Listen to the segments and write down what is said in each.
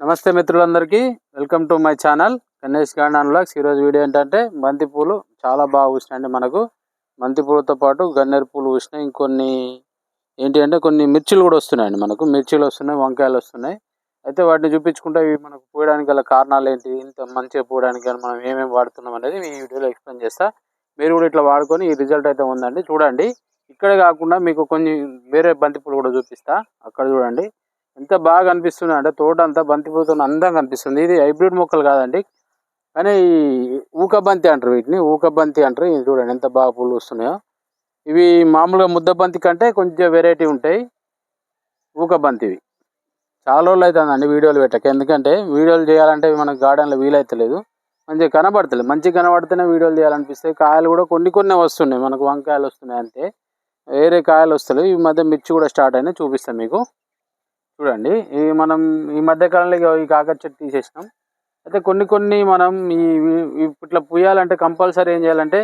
నమస్తే మిత్రులందరికీ. Welcome to my channel Ganesh garden vlogs ఈరోజు వీడియో ఏంటంటే బంతిపూలు చాలా బాగా పూసినాయండి మనకు. బంతిపూలతో పాటు గన్నేరు పూలు పూసినాయి. ఇంకొన్ని ఏంటి అంటే కొన్ని మిర్చిలు కూడా వస్తున్నాయండి మనకు. మిర్చిలు వస్తున్నాయి వంకాయలు వస్తున్నాయి. అయితే వాటిని చూపించుకుంటే ఇవి మనకు పూయడానికి గల కారణాలు ఏంటి? ఇంత మంచిగా పూయడానికి మనం ఏమేమి వాడుతున్నాం అనేది ఈ వీడియోలో ఎక్స్ప్లెయిన్ చేస్తా. మీరు కూడా ఇట్లా వాడుకొని ఈ రిజల్ట్ అయితే ఉందండి. చూడండి. ఇక్కడే కాకుండా మీకు కొన్ని వేరే బంతిపూలు కూడా చూపిస్తా. అక్కడ చూడండి. ఎంత బాగా అనిపిస్తుంది అంటే తోట అంతా బంతి పూలతో అందంగా కనిపిస్తుంది ఇది హైబ్రిడ్ మొక్కలు కాదండి. కానీ ఈ ఊకబంతి అంటారు వీటిని. ఊకబంతి అంటారు. ఇది చూడండి ఎంత బాగా పూలు వస్తున్నాయో. ఇవి మామూలుగా ముద్ద బంతి కంటే కొంచెం వెరైటీ ఉంటాయి. ఊకబంతివి చాలా రోజులు అవుతుందండి వీడియోలు పెట్టక. ఎందుకంటే వీడియోలు చేయాలంటే మనకు గార్డెన్లో వీలైతలేదు మంచిగా కనబడతలేదు. మంచిగా కనబడితేనే వీడియోలు చేయాలనిపిస్తాయి కాయలు కూడా కొన్ని కొన్ని వస్తున్నాయి. మనకు వంకాయలు వస్తున్నాయి అంతే. వేరే కాయలు వస్తలేవు. ఈ మధ్య మిర్చి కూడా స్టార్ట్ అయినా చూపిస్తాను మీకు. చూడండి. ఈ మనం ఈ మధ్య కాలంలో ఈ కాకర చెట్టు తీసేసినాం. అయితే కొన్ని కొన్ని మనం ఈ ఇట్లా పూయాలంటే కంపల్సరీ ఏం చేయాలంటే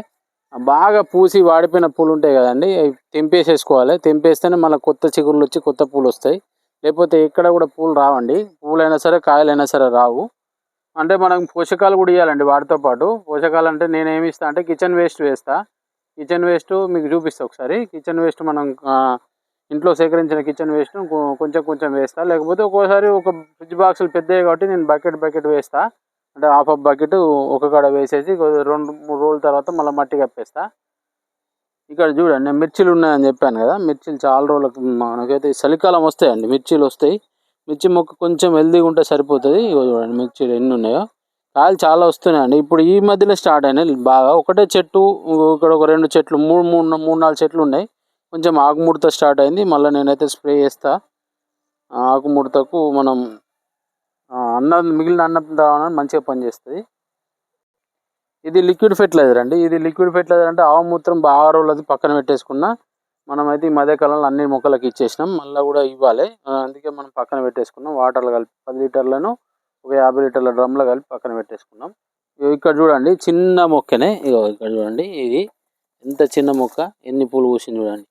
బాగా పూసి వాడిపోయిన పూలు ఉంటాయి కదండి. అవి తెంపేసేసుకోవాలి. తెంపేస్తేనే మళ్ళీ కొత్త చిగుళ్ళు వచ్చి కొత్త పూలు వస్తాయి. లేకపోతే ఎక్కడ కూడా పూలు రావండి. పూలైనా సరే కాయలైనా సరే రావు. అంటే మనం పోషకాలు కూడా ఇవ్వాలండి వాటితో పాటు. పోషకాలు అంటే నేను ఏమి ఇస్తా అంటే కిచెన్ వేస్ట్ వేస్తా. కిచెన్ వేస్ట్ మీకు చూపిస్తా ఒకసారి. కిచెన్ వేస్ట్ మనం ఇంట్లో సేకరించిన కిచెన్ వేస్ట్ కొంచెం కొంచెం వేస్తా. లేకపోతే ఒక్కోసారి ఒక ఫ్రిడ్జ్ బాక్సులు పెద్దవి కాబట్టి నేను బకెట్ బకెట్ వేస్తా. అంటే హాఫ్ ఆఫ్ బకెట్ ఒక కాడ వేసేసి రెండు మూడు రోజుల తర్వాత మళ్ళీ మట్టి కప్పేస్తా. ఇక్కడ చూడండి నేను మిర్చిలు ఉన్నాయని చెప్పాను కదా. మిర్చిలు చాలా రోజులకు మనకైతే చలికాలం వస్తాయండి. మిర్చిలు వస్తాయి. మిర్చి మొక్క కొంచెం హెల్దీగా ఉంటే సరిపోతుంది. ఇగో చూడండి మిర్చిలు ఎన్ని ఉన్నాయో. కాయలు చాలా వస్తున్నాయండి. ఇప్పుడు ఈ మధ్యలో స్టార్ట్ అయినాయి. బాగా ఒకటే చెట్టు ఇక్కడ ఒక రెండు చెట్లు మూడు మూడు మూడు నాలుగు చెట్లు ఉన్నాయి. కొంచెం ఆకుముడత స్టార్ట్ అయింది. మళ్ళీ నేనైతే స్ప్రే చేస్తా. ఆకుముడతకు మనం అన్నం మిగిలిన అన్నం దావనం మంచిగా పనిచేస్తుంది. ఇది లిక్విడ్ ఫెర్టిలైజర్ అండి. ఇది లిక్విడ్ ఫెర్టిలైజర్ అంటే ఆవు మూత్రం బాగా రోజులది పక్కన పెట్టేసుకున్నా మనమైతే ఈ మధ్యకాలంలో అన్ని మొక్కలకి ఇచ్చేసినాం. మళ్ళీ కూడా ఇవ్వాలి. అందుకే మనం పక్కన పెట్టేసుకున్నాం. వాటర్లు కలిపి పది లీటర్లను ఒక యాభై లీటర్ల డ్రమ్లో కలిపి పక్కన పెట్టేసుకున్నాం. ఇక్కడ చూడండి చిన్న మొక్కనే. ఇగో ఇక్కడ చూడండి ఇది ఎంత చిన్న మొక్క ఎన్ని పూలు పూసింది చూడండి.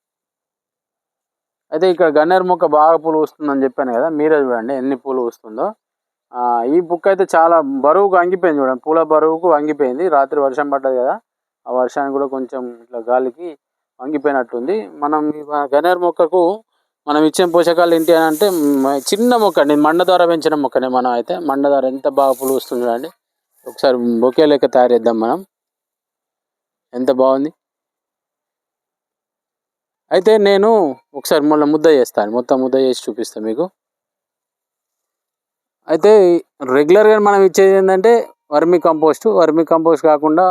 అయితే ఇక్కడ గన్నేరు మొక్క బాగా పూలు వస్తుందని చెప్పాను కదా మీరే చూడండి ఎన్ని పూలు వస్తుందో. ఈ బుక్ అయితే చాలా బరువుకు వంగిపోయింది చూడండి పూల బరువుకు వంగిపోయింది రాత్రి వర్షం పడ్డది కదా ఆ వర్షానికి కూడా కొంచెం ఇట్లా గాలికి వంగిపోయినట్టుంది మనం గన్నేరు మొక్కకు మనం ఇచ్చే పోషకాలు ఏంటి అని అంటే చిన్న మొక్క అండి మండ ద్వారా పెంచిన మొక్కనే మనం అయితే మండ ద్వారా ఎంత బాగా పూలు వస్తుంది చూడండి. ఒకసారి బొకే లెక్క తయారు చేద్దాం మనం. ఎంత బాగుంది? అయితే నేను ఒకసారి మళ్ళీ ముద్ద చేస్తాను. మొత్తం ముద్ద చేసి చూపిస్తాను మీకు. అయితే రెగ్యులర్గా మనం ఇచ్చేది ఏంటంటే వర్మి కంపోస్ట్. వర్మి కంపోస్ట్ కాకుండా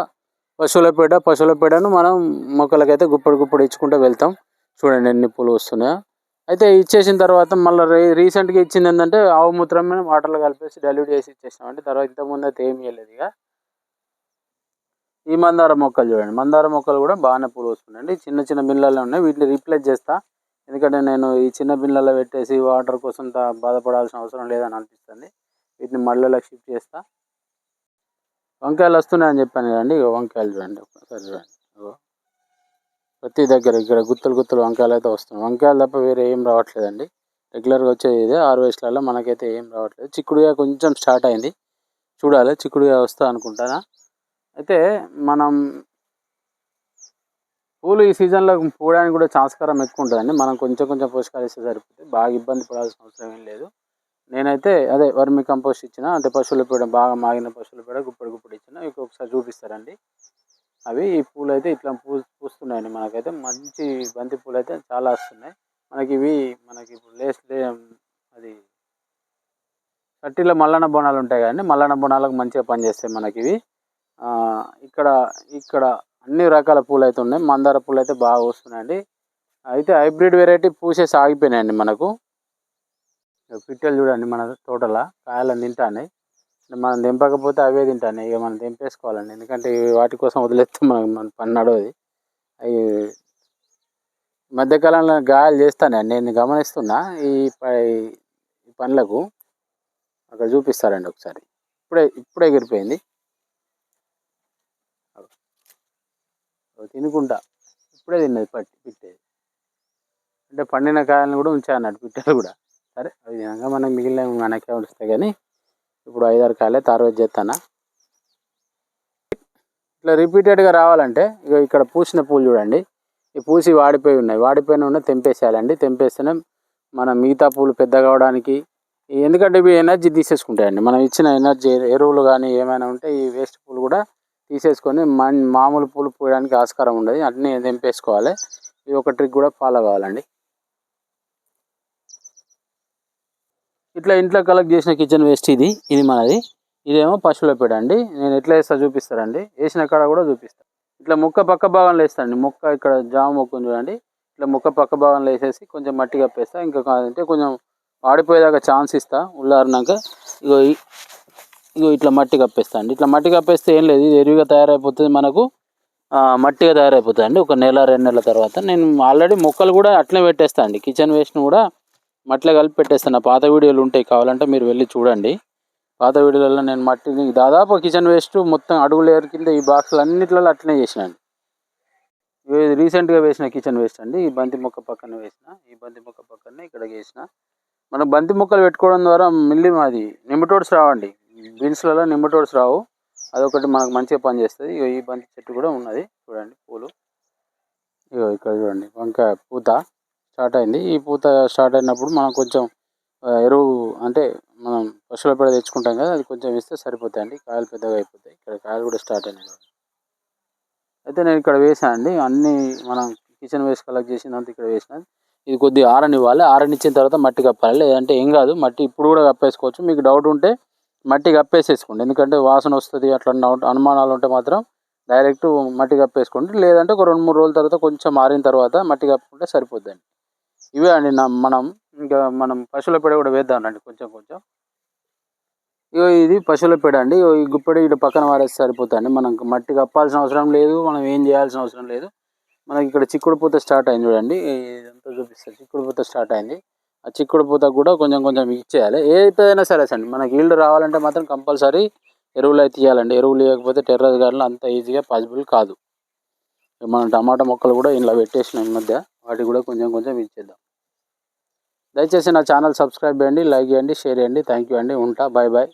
పశువుల పేడ పశువుల పేడను మనం మొక్కలకైతే గుప్పడి గుప్పడి ఇచ్చుకుంటూ వెళ్తాం. చూడండి ఎన్ని పూలు వస్తున్నాయో. అయితే ఇచ్చేసిన తర్వాత మళ్ళీ రీ రీసెంట్గా ఇచ్చింది ఏంటంటే ఆవు మూత్రం మీద వాటర్లో కలిపేసి డైల్యూట్ చేసి ఇచ్చేసాం అంటే తర్వాత ఇంతకుముందు అయితే ఏమి ఇవ్వలేదు ఇక. ఈ మందార మొక్కలు చూడండి. మందార మొక్కలు కూడా బాగానే పూలు వస్తున్నాయండి. చిన్న చిన్న బిళ్ళల్లో ఉన్నాయి. వీటిని రీప్లేస్ చేస్తా. ఎందుకంటే నేను ఈ చిన్న బిళ్ళల్లో పెట్టేసి వాటర్ కోసం బాధపడాల్సిన అవసరం లేదని అనిపిస్తుంది. వీటిని మళ్ళీ షిఫ్ట్ చేస్తా. వంకాయలు వస్తున్నాయని చెప్పాను కదండి. వంకాయలు చూడండి. ఒకసారి చూడండి. ప్రతి దగ్గర ఇక్కడ గుత్తులు గుత్తులు వంకాయలు అయితే వస్తున్నాయి. వంకాయలు తప్ప వేరే ఏం రావట్లేదండి. రెగ్యులర్గా వచ్చేది ఇదే. హార్వెస్ట్లలో మనకైతే ఏం రావట్లేదు. చిక్కుడుగా కొంచెం స్టార్ట్ అయింది. చూడాలి. చిక్కుడుగా వస్తా అనుకుంటానా? అయితే మనం పూలు ఈ సీజన్లో పూడానికి కూడా చాస్కారం ఎక్కువ ఉంటుందండి. మనం కొంచెం కొంచెం పోషకాలు ఇస్తే సరిపోతుంది. బాగా ఇబ్బంది పడాల్సిన అవసరం ఏం లేదు. నేనైతే అదే వర్మి కంపోస్ట్ ఇచ్చిన అంటే పశువుల పేడ బాగా మాగిన పశువుల పేడ గుప్పడి గుప్పడి ఇచ్చిన ఇక ఒకసారి చూపిస్తారండి అవి ఈ పూలు అయితే ఇట్లా పూ పూస్తున్నాయండి మనకైతే. మంచి బంతి పూలు అయితే చాలా వస్తున్నాయి. మనకి ఇవి మనకి ఇప్పుడు లేస్ అది కట్టిలో మల్లన్న బోనాలు ఉంటాయి కదండి. మల్లన్న బోనాలకు మంచిగా పనిచేస్తాయి మనకి ఇవి. ఇక్కడ ఇక్కడ అన్ని రకాల పూలు అయితే ఉన్నాయి. మందార పూలు అయితే బాగా వస్తున్నాయండి. అయితే హైబ్రిడ్ వెరైటీ పూసేసి ఆగిపోయినాయండి మనకు. పిట్టలు చూడండి మన తోటల కాయలను తింటాన్నాయి. మనం తెంపకపోతే అవే తింటాను ఇక మనం తెంపేసుకోవాలండి. ఎందుకంటే వాటి కోసం వదిలేస్తే మనకు మన పని నడవది. అవి మధ్యకాలంలో గాయాలు చేస్తానండి నేను గమనిస్తున్నా ఈ ఈ పనులకు అక్కడ చూపిస్తారండి ఒకసారి. ఇప్పుడే ఇప్పుడే ఎగిరిపోయింది. అవి తినుకుంటా. ఇప్పుడే తిన్నది పట్టి పిట్టేది. అంటే పండిన కాయలను కూడా ఉంచాయి అన్నట్టు పిట్టలు కూడా. సరే అవి విధంగా మనకి మిగిలిన మనకే వస్తాయి కానీ ఇప్పుడు ఐదారు కాయలే తర్వాత చేస్తానా ఇట్లా రిపీటెడ్గా రావాలంటే ఇక ఇక్కడ పూసిన పూలు చూడండి. ఈ పూసి వాడిపోయి ఉన్నాయి. వాడిపోయిన ఉన్న తెంపేసేయాలండి. తెంపేస్తేనే మన మిగతా పూలు పెద్ద కావడానికి ఎందుకంటే ఇవి ఎనర్జీ తీసేసుకుంటాయండి. మనం ఇచ్చిన ఎనర్జీ ఎరువులు కానీ ఏమైనా ఉంటే ఈ వేస్ట్ పూలు కూడా తీసేసుకొని మన్ మామూలు పూలు పూయడానికి ఆస్కారం ఉండదు. అన్నీ తెంపేసుకోవాలి. ఇది ఒక ట్రిక్ కూడా ఫాలో కావాలండి. ఇట్లా ఇంట్లో కలెక్ట్ చేసిన కిచెన్ వేస్ట్ ఇది ఇది మనది. ఇదేమో పశువుల పేడ అండి. నేను ఎట్లా వేస్తా చూపిస్తారండి వేసిన కాడ కూడా చూపిస్తాను ఇట్లా ముక్క పక్క భాగంలో వేస్తాండి ముక్క ఇక్కడ జామ మొక్కను చూడండి. ఇట్లా ముక్క పక్క భాగంలో వేసేసి కొంచెం మట్టి కప్పేస్తా. ఇంకా కాదంటే కొంచెం వాడిపోయేదాకా ఛాన్స్ ఇస్తా. ఉల్లారినాక. ఇగో ఈ- ఇగో ఇట్లా మట్టి కప్పేస్తా అండి. ఇట్లా మట్టి కప్పేస్తే ఏం లేదు ఇది ఎరువుగా తయారైపోతుంది మనకు. మట్టిగా తయారైపోతుంది అండి. ఒక నెల రెండు నెలల తర్వాత. నేను ఆల్రెడీ మొక్కలు కూడా అట్లనే పెట్టేస్తా అండి. కిచెన్ వేస్ట్ని కూడా మట్టిలో కలిపి పెట్టేస్తాను. పాత వీడియోలు ఉంటాయి కావాలంటే మీరు వెళ్ళి చూడండి. పాత వీడియోలలో నేను మట్టిని దాదాపు కిచెన్ వేస్ట్ మొత్తం అడుగు లేయర్ కింద ఈ బాక్సులు అన్నిట్లలో అట్లనే చేసినాను ఇది రీసెంట్గా వేసిన కిచెన్ వేస్ట్ అండి. ఈ బంతి మొక్క పక్కన వేసిన ఈ బంతి మొక్క పక్కనే ఇక్కడ వేసిన మనం బంతి మొక్కలు పెట్టుకోవడం ద్వారా మిల్లి మాది నిమ్మటోడ్స్ రావండి బీన్స్లలో నిమ్మటోడ్స్ రావు. అదొకటి మనకు మంచిగా పనిచేస్తుంది. ఇగో ఈ బంతి చెట్టు కూడా ఉన్నది. చూడండి పూలు. ఇగో ఇక్కడ చూడండి వంకాయ పూత స్టార్ట్ అయింది. ఈ పూత స్టార్ట్ అయినప్పుడు మనం కొంచెం ఎరువు అంటే మనం పశువుల పేడ తెచ్చుకుంటాం కదా అది కొంచెం ఇస్తే సరిపోతాయండి. కాయలు పెద్దగా అయిపోతాయి. ఇక్కడ కాయలు కూడా స్టార్ట్ అయినాయి. అయితే నేను ఇక్కడ వేసాను అండి. అన్నీ మనం కిచెన్ వేస్ట్ కలెక్ట్ చేసిందంతా ఇక్కడ వేసిన ఇది కొద్దిగా ఆరనివ్వాలి. ఆరనిచ్చిన తర్వాత మట్టి కప్పాలి. లేదంటే ఏం కాదు. మట్టి ఇప్పుడు కూడా కప్పేసుకోవచ్చు. మీకు డౌట్ ఉంటే మట్టి కప్పేసేసుకోండి. ఎందుకంటే వాసన వస్తుంది అట్లా అనుమానాలు ఉంటే మాత్రం డైరెక్ట్ మట్టి కప్పేసుకోండి. లేదంటే ఒక రెండు మూడు రోజుల తర్వాత కొంచెం మారిన తర్వాత మట్టి కప్పుకుంటే సరిపోద్దండి. ఇవే అండి మనం ఇంకా మనం పశువుల పేడ కూడా వేద్దామండి కొంచెం కొంచెం. ఇగో ఇది పశువుల పేడ అండి. ఇగో ఈ గుప్పెడ ఇటు పక్కన వారేస్తే సరిపోతుంది మనం మట్టి కప్పాల్సిన అవసరం లేదు మనం ఏం చేయాల్సిన అవసరం లేదు. మనకి ఇక్కడ చిక్కుడు పూత స్టార్ట్ అయింది చూడండి. ఇదంతా చూపిస్తుంది చిక్కుడు పూత స్టార్ట్ అయింది. ఆ చిక్కుడు పూత కూడా కొంచెం కొంచెం ఇచ్చేయాలి ఏదైనా సరే అండి మనకి ఈల్డ్ రావాలంటే మాత్రం కంపల్సరీ ఎరువులు అయితే ఇవ్వాలండి ఎరువులు ఇవ్వకపోతే టెర్రస్ గార్డెన్లో అంత ఈజీగా పాసిబుల్ కాదు. మనం టమాటా మొక్కలు కూడా ఇలా పెట్టేసిన ఈ మధ్య వాటికి కూడా కొంచెం కొంచెం ఇచ్చేద్దాం దయచేసి నా ఛానల్ సబ్స్క్రైబ్ చేయండి లైక్ చేయండి షేర్ చేయండి. థ్యాంక్ యూ అండి. ఉంటా. Bye bye